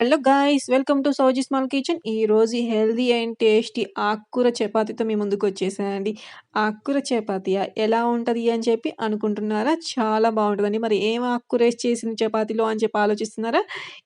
Hello guys welcome to Sowji small kitchen ఈరోజు healthy and tasty ఆకుకూర చపాతీతో మీ ముందుకు వచ్చేసానండి. ఆకుకూర చపాతీయా? ఎలా ఉంటుంది అని చెప్పి అనుకుంటున్నారా? చాలా బాగుంటుందండి. మరి ఏం ఆకుకూర వేసి చేసిన చపాతీలో అని చెప్పి ఆలోచిస్తున్నారా?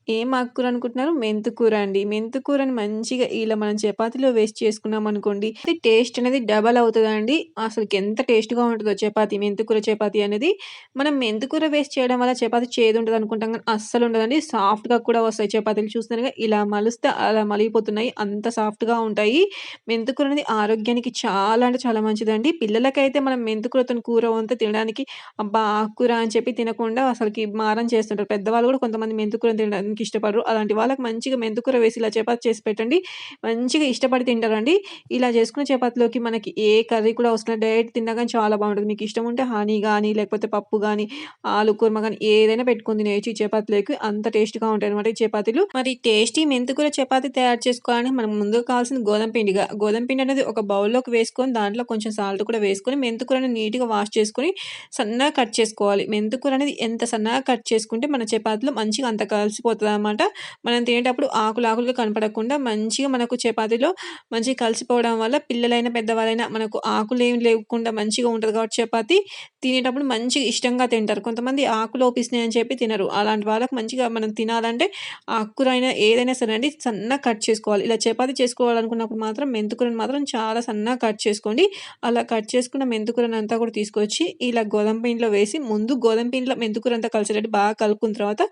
ఏం ఆకుకూర అనుకుంటున్నారు? మెంతుకూర అండి. మెంతుకూరని మంచిగా ఇలా మనం చపాతీలో వేస్ట్ చేసుకున్నాం అనుకోండి టేస్ట్ అనేది డబల్ అవుతుందండి. అసలు ఎంత టేస్ట్గా ఉంటుందో చపాతీ మెంతుకూర చపాతీ అనేది. మనం మెంతుకూర వేస్ట్ చేయడం వల్ల చపాతీ చేదు ఉంటుంది అనుకుంటాం కానీ అస్సలు ఉండదండి. సాఫ్ట్గా కూడా వస్తాయి చపాతీలు. చూస్తున్నారు చూస్తున్నారుగా ఇలా మలిస్తే అలా మలిగిపోతున్నాయి. అంత సాఫ్ట్గా ఉంటాయి. మెంతుకూర అనేది ఆరోగ్యానికి చాలా అంటే చాలా మంచిదండి. పిల్లలకైతే మనం మెంతుకూరతో కూర వంత తినడానికి అబ్బా ఆకుకూర అని చెప్పి తినకుండా అసలుకి మారం చేస్తుంటారు. పెద్దవాళ్ళు కూడా కొంతమంది మెంతుకూర తినడానికి ఇష్టపడరు. అలాంటి వాళ్ళకి మంచిగా మెంతుకూర వేసి ఇలా చపాతి చేసి పెట్టండి. మంచిగా ఇష్టపడి తింటారండి. ఇలా చేసుకున్న చపాతీలోకి మనకి ఏ కర్రీ కూడా వస్తున్న డైరెక్ట్ తిన్నా కానీ చాలా బాగుంటుంది. మీకు ఇష్టం ఉంటే హనీ కానీ లేకపోతే పప్పు కానీ ఆలు కూర్మ కానీ ఏదైనా పెట్టుకుని తినేయచ్చు ఈ చపాతీలోకి. అంత టేస్ట్గా ఉంటాయి అనమాట ఈ చపాతీలు. మరి టేస్టీ మెంతికూర చపాతి తయారు చేసుకోవాలని మనం ముందుగా కావాల్సిన గోధుమ పిండిగా. గోధుమ పిండి అనేది ఒక బౌల్లోకి వేసుకొని దాంట్లో కొంచెం సాల్ట్ కూడా వేసుకొని మెంతుకూరని నీట్గా వాష్ చేసుకొని సన్నగా కట్ చేసుకోవాలి. మెంతికూర అనేది ఎంత సన్నగా కట్ చేసుకుంటే మన చపాతీలో మంచిగా అంత కలిసిపోతుంది అనమాట మనం తినేటప్పుడు ఆకులు ఆకులుగా కనపడకుండా మంచిగా మనకు చపాతీలో మంచిగా కలిసిపోవడం వల్ల పిల్లలైనా పెద్దవాళ్ళైనా మనకు ఆకులు ఏమి లేకుండా మంచిగా ఉంటుంది కాబట్టి చపాతి తినేటప్పుడు మంచిగా ఇష్టంగా తింటారు. కొంతమంది ఆకులు ఓపిస్తున్నాయి అని చెప్పి తినరు. అలాంటి వాళ్ళకి మంచిగా మనం తినాలంటే ఆకుకూర అయినా ఏదైనా సరే అండి సన్నగా కట్ చేసుకోవాలి. ఇలా చపాతి చేసుకోవాలనుకున్నప్పుడు మాత్రం మెంతుకూరని మాత్రం చాలా సన్నగా కట్ చేసుకోండి. అలా అలా కట్ చేసుకున్న మెంతుకూరను అంతా కూడా తీసుకొచ్చి ఇలా గోధుమ పిండిలో వేసి ముందు గోధుమ పిండిలో మెంతుకూర అంతా కలిసేటట్టు బాగా కలుపుకున్న తర్వాత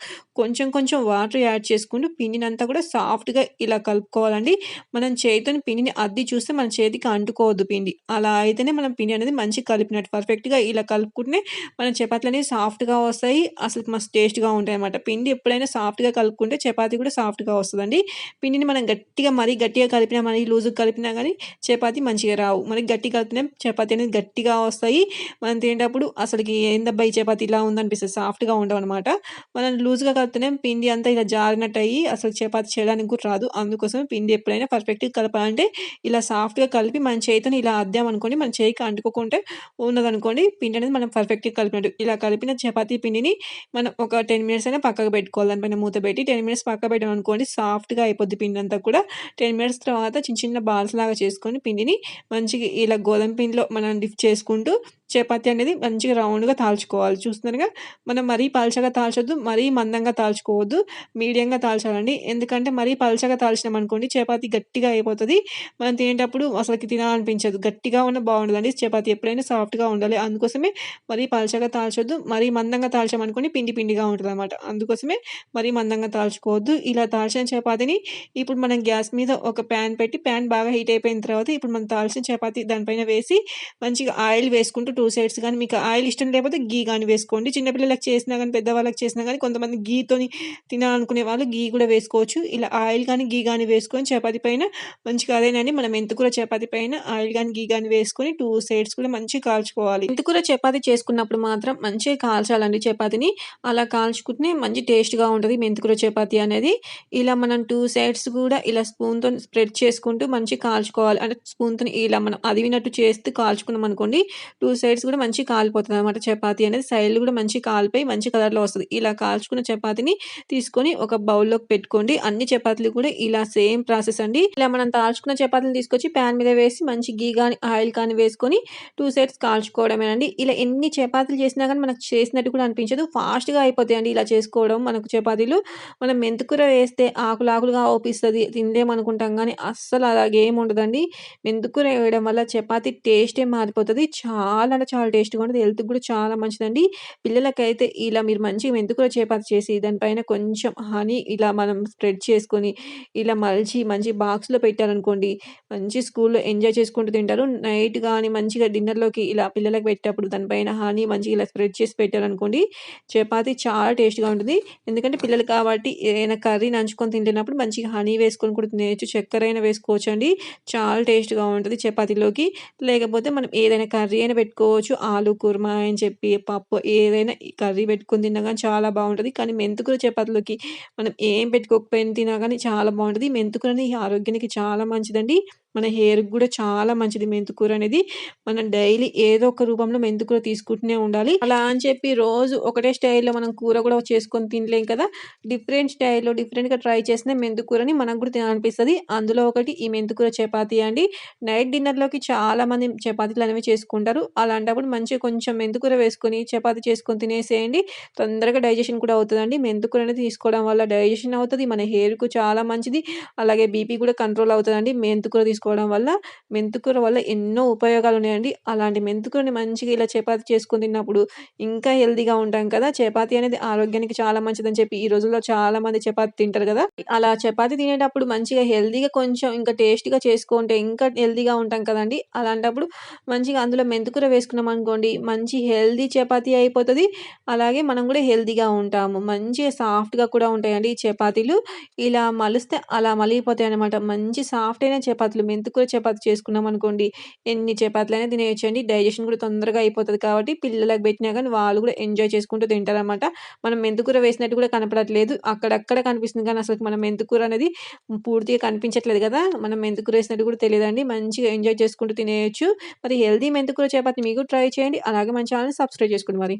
కొంచెం కొంచెం వాటర్ యాడ్ చేసుకుంటూ పిండిని అంతా కూడా సాఫ్ట్గా ఇలా కలుపుకోవాలండి. మనం చేతితో పిండిని అద్ది చూస్తే మన చేతికి అంటుకోవద్దు పిండి. అలా అయితేనే మనం పిండి అనేది మంచిగా కలిపినట్టు పర్ఫెక్ట్గా ఇలా కలుపుకుంటే మన చపాతీలు అనేవి సాఫ్ట్గా వస్తాయి. అసలు మస్తు టేస్ట్గా ఉంటాయి అనమాట పిండి ఎప్పుడైనా సాఫ్ట్గా కలుపుకుంటే చపాతీ కూడా సాఫ్ట్గా వస్తుందండి. పిండిని మనం గట్టిగా మరీ గట్టిగా కలిపినా మరీ లూజుగా కలిపినా కానీ చపాతీ మంచిగా రావు. మరి గట్టి కలిపినా చపాతీ అనేది గట్టిగా వస్తాయి. మనం తినేటప్పుడు అసలుకి ఏందబ్బా ఈ చపాతీ ఇలా ఉందనిపిస్తుంది సాఫ్ట్గా ఉండవు అనమాట మనం లూజ్గా కలిపితేనే పిండి అంతా ఇలా జారినట్టు అయ్యి అసలు చపాతీ చేయడానికి కూడా రాదు. అందుకోసం పిండి ఎప్పుడైనా పర్ఫెక్ట్గా కలపాలంటే ఇలా సాఫ్ట్గా కలిపి మన చేతిని ఇలా అద్దామనుకోండి మన చేయికి అంటుకోకుంటే ఉన్నదనుకోండి. పిండి అనేది మనం పర్ఫెక్ట్గా కలిపినట్టు. ఇలా కలిపిన చపాతీ పిండిని మనం ఒక టెన్ మినిట్స్ అయినా పక్కకు పెట్టుకోవాలి. దానిపైన మూత పెట్టి టెన్ మినిట్స్ పక్క పెట్టాం అనుకోండి సాఫ్ట్గా అయిపోద్ది పిండి అంతా కూడా. టెన్ మినిట్స్ తర్వాత చిన్న చిన్న బాల్స్ లాగా చేసుకొని పిండిని మంచిగా ఇలా గోధుమ పిండిలో మనం లిఫ్ట్ చేసుకుంటూ చపాతి అనేది మంచిగా రౌండ్గా తాల్చుకోవాలి. చూస్తున్నారుగా మనం మరీ పల్చగా తాల్చొద్దు మరీ మందంగా తాల్చుకోవద్దు మీడియంగా తాల్చాలండి. ఎందుకంటే మరీ పల్చగా తాల్చినాం అనుకోండి చపాతి గట్టిగా అయిపోతుంది. మనం తినేటప్పుడు అసలుకి తినాలనిపించదు. గట్టిగా ఉన్న బాగుండదండి. చపాతి ఎప్పుడైనా సాఫ్ట్గా ఉండాలి. అందుకోసమే మరీ పల్చగా తాల్చొద్దు మరీ మందంగా తాల్చామనుకోండి పిండి పిండిగా ఉంటుంది అనమాట అందుకోసమే మరీ మందంగా తాల్చుకోవద్దు. ఇలా తాల్చిన చపాతీని ఇప్పుడు మనం గ్యాస్ మీద ఒక ప్యాన్ పెట్టి ప్యాన్ బాగా హీట్ అయిపోయిన తర్వాత ఇప్పుడు మనం తాల్చిన చపాతీ దానిపైన వేసి మంచిగా ఆయిల్ వేసుకుంటూ టూ సైడ్స్ కానీ మీకు ఆయిల్ ఇష్టం లేకపోతే గీ కానీ వేసుకోండి. చిన్నపిల్లలకు చేసినా కానీ పెద్దవాళ్ళకి చేసినా కానీ కొంతమంది గీతోని తినాలనుకునే వాళ్ళు గీ కూడా వేసుకోవచ్చు. ఇలా ఆయిల్ కానీ గీ కానీ వేసుకొని చపాతీ పైన మంచిగా అదేనండి మనం మెంతుకూర చపాతి పైన ఆయిల్ కానీ గీ కానీ వేసుకొని టూ సైడ్స్ కూడా మంచిగా కాల్చుకోవాలి. మెంతుకూర చపాతి చేసుకున్నప్పుడు మాత్రం మంచిగా కాల్చాలండి చపాతిని. అలా కాల్చుకుంటే మంచి టేస్ట్గా ఉంటుంది మెంతుకూర చపాతి అనేది. ఇలా మనం టూ సైడ్స్ కూడా ఇలా స్పూన్తో స్ప్రెడ్ చేసుకుంటూ మంచిగా కాల్చుకోవాలి. అంటే స్పూన్తో ఇలా మనం అదివినట్టు చేస్తూ కాల్చుకున్నాం అనుకోండి టూ సైడ్స్ కూడా మంచి కాలిపోతుంది అనమాట చపాతీ అనేది సైడ్లు కూడా మంచి కాలిపోయి మంచి కలర్లో వస్తుంది. ఇలా కాల్చుకున్న చపాతీని తీసుకొని ఒక బౌల్లోకి పెట్టుకోండి. అన్ని చపాతీలు కూడా ఇలా సేమ్ ప్రాసెస్ అండి. ఇలా మనం తాల్చుకున్న చపాతీలు తీసుకొచ్చి ప్యాన్ మీద వేసి మంచి గీ కానీ ఆయిల్ కానీ వేసుకొని టూ సైడ్స్ కాల్చుకోవడమేనండి. ఇలా ఎన్ని చపాతీలు చేసినా కానీ మనకు చేసినట్టు కూడా అనిపించదు. ఫాస్ట్గా అయిపోతాయండి ఇలా చేసుకోవడం మనకు చపాతీలు. మనం మెంతుకూర వేస్తే ఆకులు ఆకులుగా ఓపిస్తుంది తిందేమనుకుంటాం కానీ అస్సలు అలాగే ఉండదండి. మెంతుకూర వేయడం వల్ల చపాతీ టేస్టే మారిపోతుంది. చాలా అంటే చాలా టేస్ట్గా ఉంటుంది. హెల్త్కి కూడా చాలా మంచిదండి. పిల్లలకైతే ఇలా మీరు మంచిగా మెంతుకూర చపాతి చేసి దానిపైన కొంచెం హనీ ఇలా మనం స్ప్రెడ్ చేసుకొని ఇలా మలిచి మంచి బాక్స్లో పెట్టారనుకోండి మంచి స్కూల్లో ఎంజాయ్ చేసుకుంటూ తింటారు. నైట్ కానీ మంచిగా డిన్నర్లోకి ఇలా పిల్లలకు పెట్టేటప్పుడు దానిపైన హనీ మంచిగా ఇలా స్ప్రెడ్ చేసి పెట్టారనుకోండి చపాతీ చాలా టేస్ట్గా ఉంటుంది. ఎందుకంటే పిల్లలు కాబట్టి ఏదైనా కర్రీ నంచుకొని తింటున్నప్పుడు మంచిగా హనీ వేసుకొని కూడా తినేయచ్చు. చక్కెర అయినా వేసుకోవచ్చు అండి చాలా టేస్ట్గా ఉంటుంది చపాతీలోకి. లేకపోతే మనం ఏదైనా కర్రీ అయినా పెట్టుకో పెట్టుకోవచ్చు ఆలు కుర్మా అని చెప్పి పప్పు ఏదైనా కర్రీ పెట్టుకుని తిన్నా కానీ చాలా బాగుంటుంది. కానీ మెంతుకూర చపాతీలోకి మనం ఏం పెట్టుకోకపోయినా తినా కానీ చాలా బాగుంటుంది. మెంతుకూర ఆరోగ్యానికి చాలా మంచిదండి. మన హెయిర్‌కి కూడా చాలా మంచిది మెంతికూర అనేది. మనం డైలీ ఏదో ఒక రూపంలో మెంతికూర తీసుకుంటూనే ఉండాలి. అలా అని చెప్పి రోజు ఒకటే స్టైల్‌లో మనం కూర కూడా చేసుకొని తినలేం కదా! డిఫరెంట్ స్టైల్‌లో డిఫరెంట్‌గా ట్రై చేసిన మెంతికూరని మనకు కూడా తినాలనిపిస్తుంది అందులో ఒకటి ఈ మెంతికూర చపాతీ అండి. నైట్ డిన్నర్‌లోకి చాలామంది చపాతీలనేవి చేసుకుంటారు. అలాంటప్పుడు మంచిగా కొంచెం మెంతికూర వేసుకొని చపాతీ చేసుకొని తినేసేయండి. తొందరగా డైజెషన్ కూడా అవుతుందండి మెంతికూర అనేది తీసుకోవడం వల్ల డైజెషన్ అవుతుంది మన హెయిర్‌కు చాలా మంచిది. అలాగే బీపీ కూడా కంట్రోల్ అవుతదండి మెంతికూర తీసుకోవడం వల్ల. మెంతికూర వల్ల ఎన్నో ఉపయోగాలు ఉన్నాయండి అలాంటి మెంతికూరని మంచిగా ఇలా చపాతి చేసుకుని తిన్నప్పుడు ఇంకా హెల్దీగా ఉంటాం కదా! చపాతి అనేది ఆరోగ్యానికి చాలా మంచిదని చెప్పి ఈ రోజుల్లో చాలామంది చపాతీ తింటారు కదా అలా చపాతి తినేటప్పుడు మంచిగా హెల్దీగా కొంచెం ఇంకా టేస్ట్గా చేసుకుంటే ఇంకా హెల్దీగా ఉంటాం కదండీ! అలాంటప్పుడు మంచిగా అందులో మెంతికూర వేసుకున్నామనుకోండి మంచి హెల్దీ చపాతీ అయిపోతుంది అలాగే మనం కూడా హెల్దీగా ఉంటాము. మంచిగా సాఫ్ట్‌గా కూడా ఉంటాయండి ఈ చపాతీలు. ఇలా మలిస్తే అలా మలిగిపోతాయి అనమాట మంచి సాఫ్ట్ అయిన చపాతీలు మెంతకూర చపాతి చేసుకున్నాం అనుకోండి ఎన్ని చపాతీలైనా తినేయచ్చండి డైజెషన్ కూడా తొందరగా అయిపోతుంది కాబట్టి పిల్లలకు పెట్టినా కానీ వాళ్ళు కూడా ఎంజాయ్ చేసుకుంటూ తింటారనమాట. మనం మెంతికూర వేసినట్టు కూడా కనపడట్లేదు. అక్కడక్కడ కనిపిస్తుంది కానీ అసలు మనం మెంతికూర అనేది పూర్తిగా కనిపించట్లేదు కదా మనం మెంతికూర వేసినట్టు కూడా తెలియదండి మంచిగా ఎంజాయ్ చేసుకుంటూ తినేయొచ్చు. మరి హెల్తీ మెంతికూర చపాతి మీకు ట్రై చేయండి. అలాగే మన ఛానల్ సబ్స్క్రైబ్ చేసుకోండి మరి.